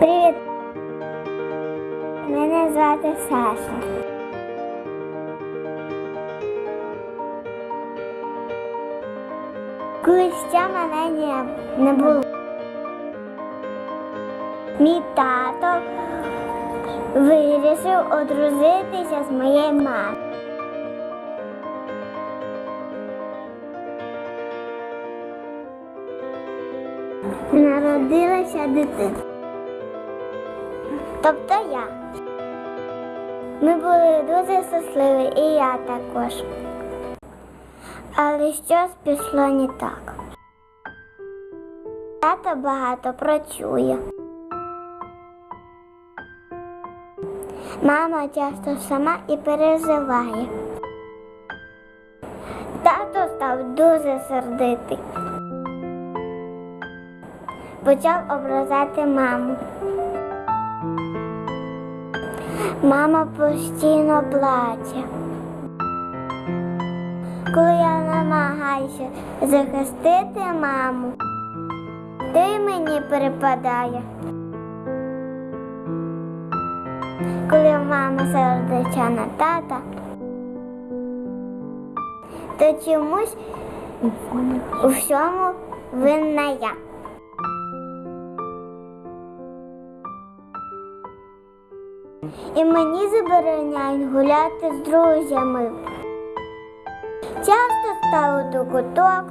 Привіт! Мене звати Саша. Колись ще мене не було. Мій тато вирішив одружитися з моєю мамою. Народилася дитина. Тобто я. Ми були дуже щасливі, і я також. Але щось пішло не так. Тато багато працює. Мама часто сама і переживає. Тато став дуже сердитий. Почав образати маму. Мама постійно плаче. Коли я намагаюся захистити маму, ти мені перепадає. Коли мама сердиться на тата, то чомусь у всьому винна я. І мені забороняють гуляти з друзями. Часто ставлю до куток,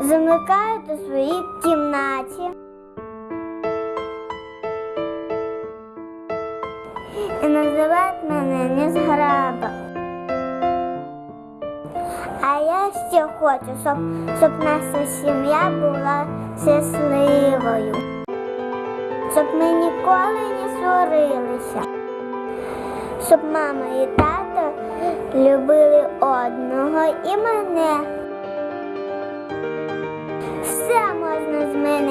замикаю у своїй кімнаті. І називають мене незграба. А я ще хочу, щоб, щоб наша сім'я була щасливою, щоб ми ніколи не сварилися, щоб мама і тато любили одного і мене. Все можна змінити.